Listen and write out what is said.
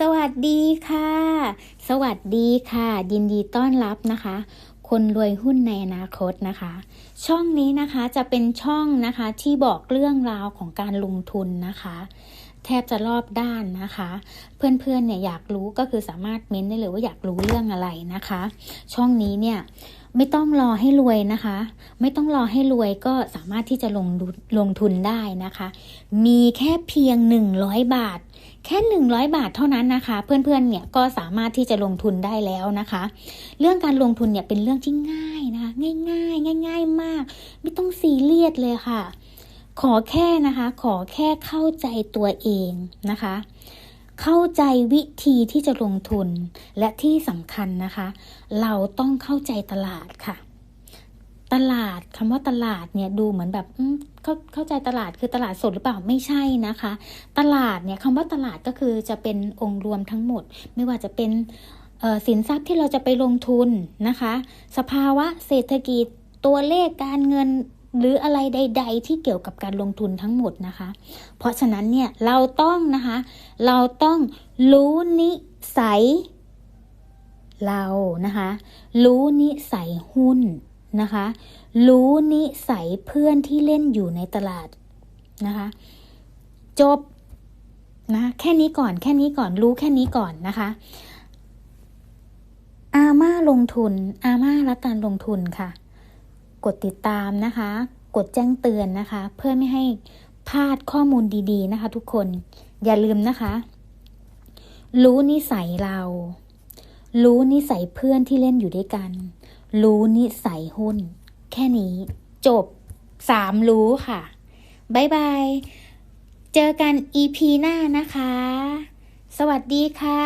สวัสดีค่ะ สวัสดีค่ะ ยินดีต้อนรับนะคะ คนรวยหุ้นในอนาคตนะคะ ช่องนี้นะคะจะเป็นช่องนะคะที่บอกเรื่องราวของการลงทุนนะคะ แทบจะรอบด้านนะคะ เพื่อนๆเนี่ยอยากรู้ก็คือสามารถเม้นได้เลยว่าอยากรู้เรื่องอะไรนะคะ ช่องนี้เนี่ยไม่ต้องรอให้รวยนะคะ ไม่ต้องรอให้รวยก็สามารถที่จะลงลงทุนได้นะคะ มีแค่เพียง 100 บาท แค่ 100 บาทเท่านั้นนะคะ เพื่อนๆเนี่ยก็สามารถที่จะลงทุนได้แล้วนะคะ เรื่องการลงทุนเนี่ยเป็นเรื่องที่ง่ายนะคะง่ายๆ ง่าย ๆ มาก ไม่ต้องซีเรียสเลยค่ะ ขอแค่นะคะ ขอแค่เข้าใจตัวเองนะคะ เข้าใจวิธีที่จะลงทุนและที่สำคัญนะคะ เราต้องเข้าใจตลาดค่ะ ตลาดคำว่าตลาดเนี่ยดูเหมือนแบบเข้าเข้าใจตลาดคือตลาดสดหรือเปล่าไม่ใช่นะคะ ตลาดเนี่ยคำว่าตลาดก็คือจะเป็นองค์รวมทั้งหมด ไม่ว่าจะเป็นสินทรัพย์ที่เราจะไปลงทุนนะคะ สภาวะเศรษฐกิจตัวเลขการเงิน หรืออะไรใด ๆ ที่เกี่ยวกับการลงทุนทั้งหมดนะคะ เพราะฉะนั้นเนี่ยเราต้องนะคะ เราต้องรู้นิสัยเรานะคะ รู้นิสัยหุ้นนะคะ รู้นิสัยเพื่อนที่เล่นอยู่ในตลาดนะคะ จบนะแค่นี้ก่อนแค่นี้ก่อนรู้แค่นี้ก่อนนะคะอาม่าลงทุนอาม่ารักการลงทุนค่ะ กดติดตามนะคะ กดแจ้งเตือนนะคะ เพื่อไม่ให้พลาดข้อมูลดีๆ นะคะ ทุกคนอย่าลืมนะคะ รู้นิสัยเรา รู้นิสัยเพื่อนที่เล่นอยู่ด้วยกัน รู้นิสัยหุ้น แค่นี้ จบสามรู้ค่ะบายบาย เจอกัน EP หน้านะคะ สวัสดีค่ะ